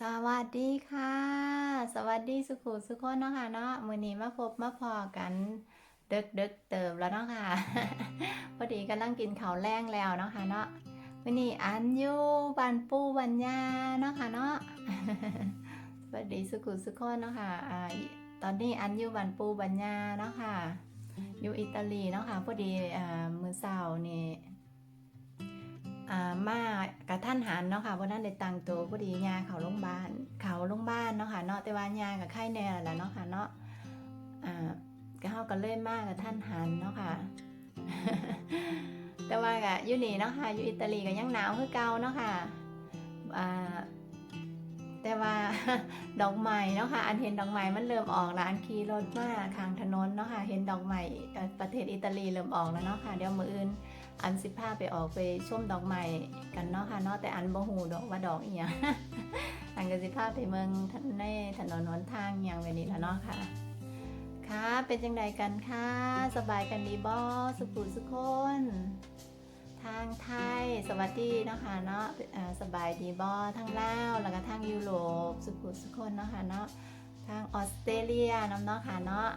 สวัสดีค่ะ สวัสดีสุขุสุขคนเนาะค่ะเนาะมื้อนี้มาพบมาพอกันเดึกเดึกๆเติบแล้วเนาะค่ะ พอดีกำลังกินข้าวแรงแล้วเนาะค่ะเนาะมื้อนี้อันอยู่บ้านปู่บ้านย่าเนาะค่ะเนาะสวัสดีสุขุสุขคนเนาะค่ะอ่าตอนนี้อันอยู่บ้านปู่บ้านย่าเนาะค่ะอยู่อิตาลีเนาะค่ะพอดีอ่ามื้อเช้านี่อ่า มากระท่านหันเนาะค่ะเพราะนั้นได้ตังตัวพอดียาเขาโรงพยาบาลเขาโรงพยาบาลเนาะค่ะเนาะแต่ว่ายากับไข้แน่แหละเนาะค่ะเนาะอ่าก็เฮาก็เลยมากกับท่านหันเนาะค่ะ แต่ว่าก็อยู่นี่เนาะค่ะอยู่อิตาลีก็ยังหนาวคือเก่าเนาะค่ะอ่าแต่ว่าดอกไม้เนาะค่ะ อันเห็นดอกไม้มันเริ่มออกแล้วอันขี่รถมาข้างถนนเนาะค่ะ เห็นดอกไม้เอ่อประเทศอิตาลีเริ่มออกแล้วเนาะค่ะ เดี๋ยวมื้ออื่น อันสิพาไปออกไปชมดอกไม้กันเนาะค่ะเนาะแต่อันบ่ฮู้ดอกว่าดอกอีหยังอันก็สิพาไปเมืองทนในถนนหนทางอย่างแบบนี้แล้วเนาะค่ะค่ะเป็นจังไดกันค่ะสบายกันดีบ่สุขุสุขคนทางไทยสวัสดีเนาะค่ะเนาะสบายดีบ่ทางลาวแล้วก็ทางยุโรปสุขุสุขคนเนาะค่ะเนาะทางออสเตรเลียน้ำเนาะค่ะเนาะ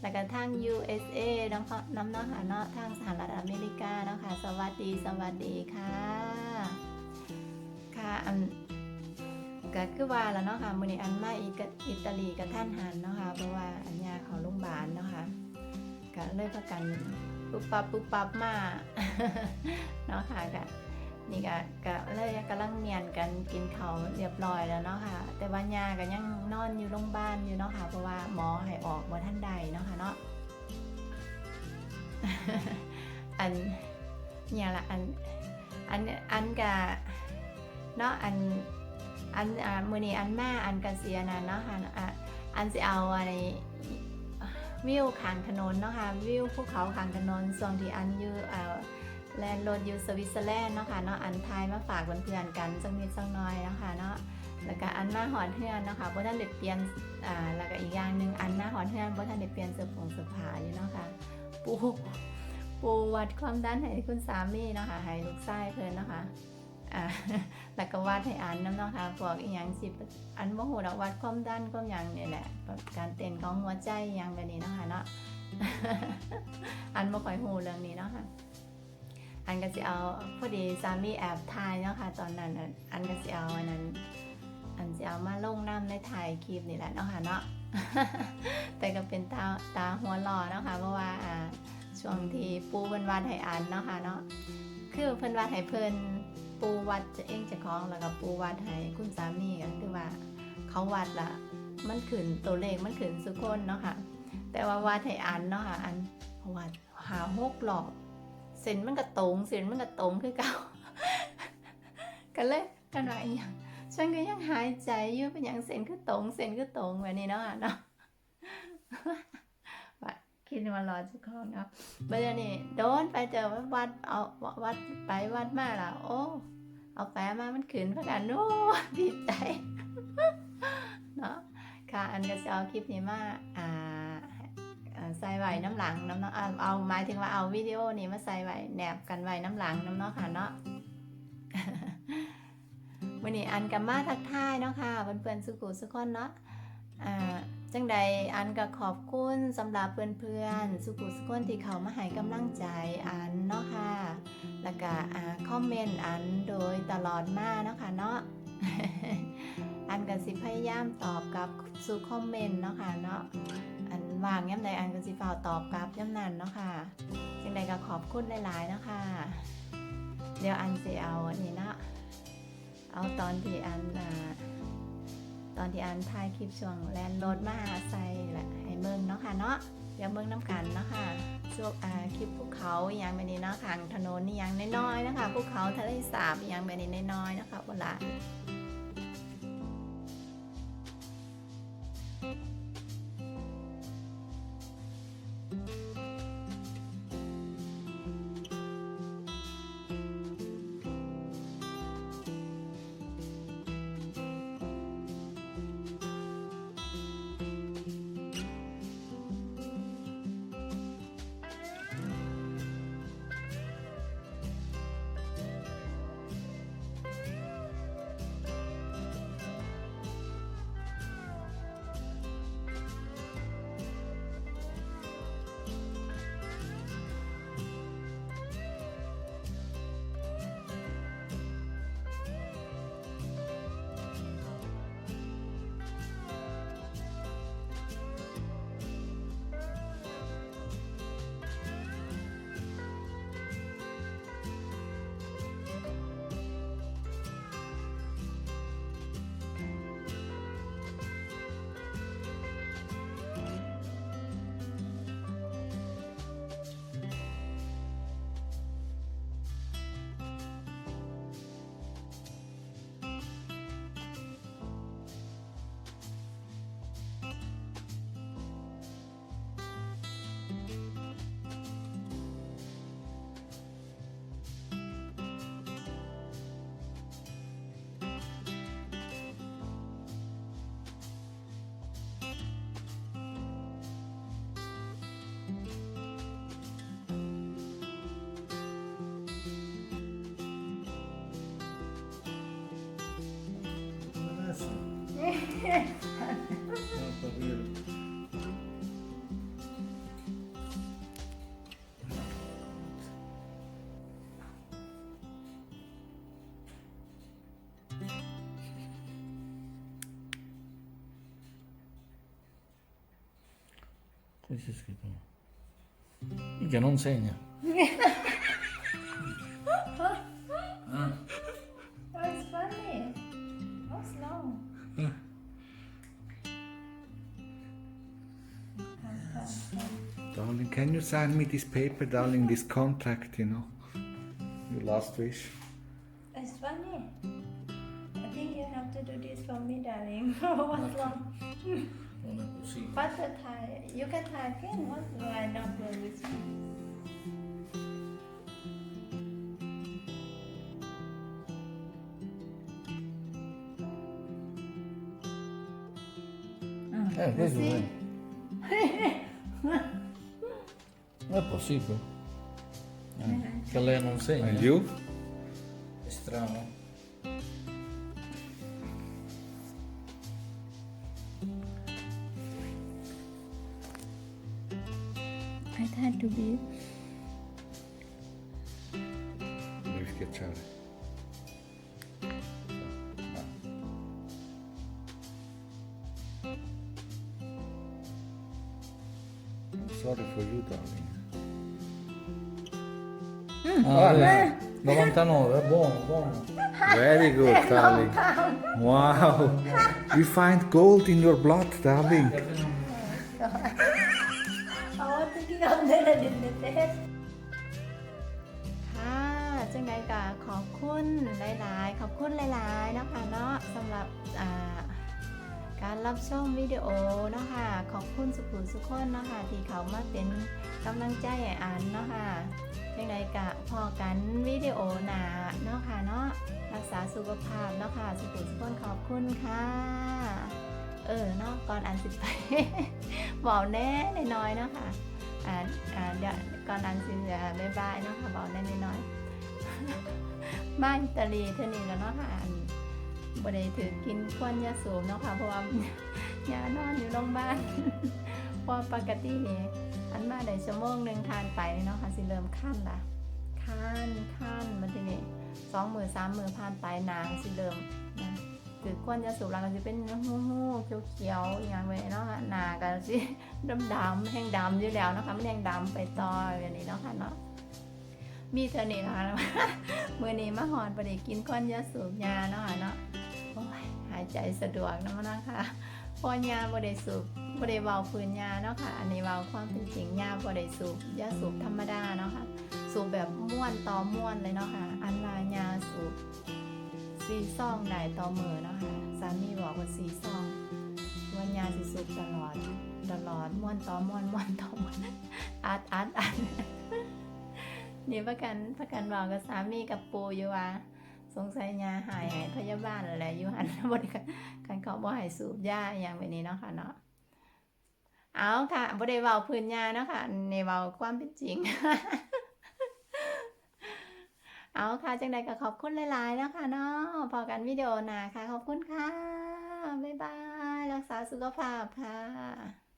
แล้วก็ทาง USA น้ำเนาะน้ำเนาเนาะทางสหรัฐอเมริกาเนาะค่ะ สวัสดีสวัสดีค่ะ ค่ะอันก็คือว่าแล้วเนาะค่ะมื้อนี้อันมาอีกอิตาลีกับท่านหันเนาะค่ะ เพราะว่าอันยาเขาโรงพยาบาลเนาะค่ะก็เลยพากันปุ๊บปั๊บปุ๊บปั๊บมาเนาะค่ะก็ นี่ก็ก็เลยกำลังเมียนกันกินเขาวเรียบร้อยแล้วเนาะค่ะ แต่ว่ายาก็ยังนอนอยู่โรงพยาบาลอยู่เนาะค่ะ เพราะว่าหมอให้ออกบ่ท่านใดเนาะค่ะเนาะอันเนี่ยละอันอันอันกะเนาะอันอันอ่ามือนี้อันมาอันกะเสียนะเนาะค่ะอะอันสิเอาอะไรวิวข้างถนนเนาะค่ะวิวภูเขาข้างถนนส่วนที่อันอยู่อ่า แลนด์โรถอยู่สวิตเซอร์แลนด์เนาะค่ะเนาะอันทายมาฝากเพื่อนๆกันสักนิดสักน้อยเนาะค่ะเนาะแล้วก็อันมาหอนเฮือนเนาะค่ะเพราะท่านเด็ดเปลี่ยนอ่าแล้วก็อีกอย่างหนึ่งอันมาหอนเฮือนเพราะท่านเด็ดเปลี่ยนเสื้อผงเสื้อผ้าอยู่เนาะค่ะปูปูวัดความดันให้คุณสามีเนาะค่ะให้ลูกชายเพิ่นเนาะค่ะอ่าแล้วก็วัดให้อันน้ำเนาะค่ะพวกอีหยังสิอันบ่ฮู้ดอกวัดความดันความหยังนี่แหละการเต้นของหัวใจหยังแบบนี้เนาะค่ะเนาะอันบ่ค่อยฮู้เรื่องนี้เนาะค่ะ อันก็สิเอาพอดีสามีแอบถ่ายเนาะค่ะตอนนั้นอันก็สิเอาอันนั้น อันสิเอามาลงน้ำในถ่ายคลิปนี่แหละเนาะค่ะเนาะแต่ก็เป็นตาตาหัวหล่อเนาะค่ะเพราะว่าอ่าช่วงที่ปูเพิ่นวาดให้อ่านเนาะค่ะเนาะคือเพิ่นวาดให้เพิ่นปูวัดจะเองจะคล้องแล้วก็ปูวัดให้คุณสามีก็คือว่าเขาวัดละมันขึ้นตัวเลขมันขึ้นสุกคนเนาะค่ะ แต่ว่าวาดให้อ่านเนาะค่ะอันวัดหาหกหลอก เส้นมันก็ตรงเส้นมันก็ตรงคือเก่ากันเลยกันว่าอีหยังฉันก็ยังหายใจอยู่เป็นอย่างเส้นคือตรงเส้นคือตรงแบบนี้เนาะเนาะว่าคิดว่ารอเจุกของเนาะเมื่อนี้โดนไปเจอวัดเอาวัดไปวัดมาล้วโอ้เอาแปมามันขืนพระกันโอ้ดีใจเนาะค่ะอันก็จะเอาคลิปนี้มาอ่า ใส่ไว้น้ำหลังน้ำเนาะเอาหมายถึงว่าเอาวิดีโอนี้มาใส่ไว้แนบกันไว้น้ำหลังน้ำเนาะค่ะเนาะวันนี้อันกับมาทักทายเนาะค่ะเพื่อนๆสุขุสุขคนเนาะจังใดอันก็ขอบคุณสำหรับเพื่อนๆสุขุสุขคนที่เขามาให้กำลังใจอันเนาะค่ะ แล้วก็คอมเมนต์อันโดยตลอดมาเนาะค่ะเนาะอันก็สิพยายามตอบกลับสู่คอมเมนต์เนาะค่ะเนาะ วางย่ำใดอันก็สิฝ่าตอบกลับย่ำนั้นเนาะค่ะจังใดก็ขอบคุณหลายๆเนาะค่ะ เดี๋ยวอันสิเอาอันนี้เนาะเอาตอนที่อันอ่าตอนที่อันถ่ายคลิปช่วงแลนรถมาหาไซแหละให้เมืองเนาะค่ะเนาะเดี๋ยวเมืองน้ำกันเนาะค่ะช่วงอ่าคลิปภูเขาอย่างแบบนี้เนาะข้างถนนนี่อย่างน้อยๆนะคะภูเขาทะเลสาบอย่างแบบนี้น้อยๆนะคะโบราณ Che c'è scritto? Mica non segna. sign me this paper, darling, this contract, you know? Your last wish. It's funny. I think you have to do this for me, darling. What's wrong? Non è così. But the Thai, you can Thai again. What do I not do this one? Eh, questo Sì. è. É possível. É. Que ela é, não sei. Né? Viu? Estranho, né? I've had to be. Deixa que tchau. Ah, vedi? 99, è buono, buono. Very good, darling. Wow. We find gold in your blood, darling. I was thinking of that I didn't test ค่ะจังไดก็ขอบคุณหลายๆ ขอบคุณหลายๆนะคะเนาะสำหรับอ่าการรับชมวิดีโอเนาะคะขอบคุณสุขุมสุขคนเนาะคะที่เขามาเป็นกำลังใจให้อ่านเนาะค่ะ จังไดก็พอกันวิดีโอหนาเนาะค่ะเนาะรักษาสุขภาพเนาะค่ะสุขุสุขนขอบคุณค่ะ เออเนาะก่อนอ่านสิไปบอกแน่น้อยๆเนาะค่ะอ่าอ่าเดี๋ยวก่อนอ่านสิเดี๋ยวบ๊ายบายเนาะค่ะบอกแน่น้อยๆบ้านตาลีเท่านี้แล้วเนาะค่ะอันบ่ได้ถือกินควนยาสูบเนาะค่ะเพราะว่ายานอนอยู่โรงพยาบาล เพราปกตินี่อันมาได้ชั่วโมงหนึ่งทานไปเนาะค่ะสิเริ่มขั้นละขั้นขั้นมันทีนี้สองมือสามมือผ่านไปนางสิเริ่มนะถือควนยาสูบแล้วก็จะเป็นหูหูเขียวๆอหย่างไว้เนาะค่ะหนาก็สิดำดำแห้งดำอยู่แล้วนะคะมันแห้งดำไปต่ออย่างนี้เนาะค่ะเนาะมีเท่านี้นะคะเมื่อนี้มาหอนประเดี๋ยวกินก้อนยาสูบยาเนาะค่ะเนาะหายใจสะดวกนะนะคะพอยาบ่ได้สูบ บ่ได้เบาพื้นยาเนาะค่ะอันนี้เบาความเป็นจริงยาบ่ได้สูบยาสูบธรรมดาเนาะค่ะสูบแบบม้วนต่อม้วนเลยเนาะค่ะอันลายาสูบซีซองได้ต่อมือเนาะค่ะสามีบอกว่าซีซองวันยาสิสูบตลอดตลอดม้วนต่อม้วนม้วนต่อม้วนอัดอัดอัดนี่ประกันประกันบอกกับสามีกับปูอยู่ว่าสงสัยยาหายให้พยาบาลอะไรอยู่หันบริการการเขาบ่ให้สูบยาอย่างแบบนี้เนาะค่ะเนาะ เอาค่ะบ่ได้เว้าพื้นยาเนาะค่ะในเว้าความเป็นจริง เอาค่ะจังใดก็ขอบคุณหลายๆนะคะเนาะพอกันวิดีโอหน้าค่ะ ขอบคุณค่ะ บ๊ายบาย รักษาสุขภาพค่ะ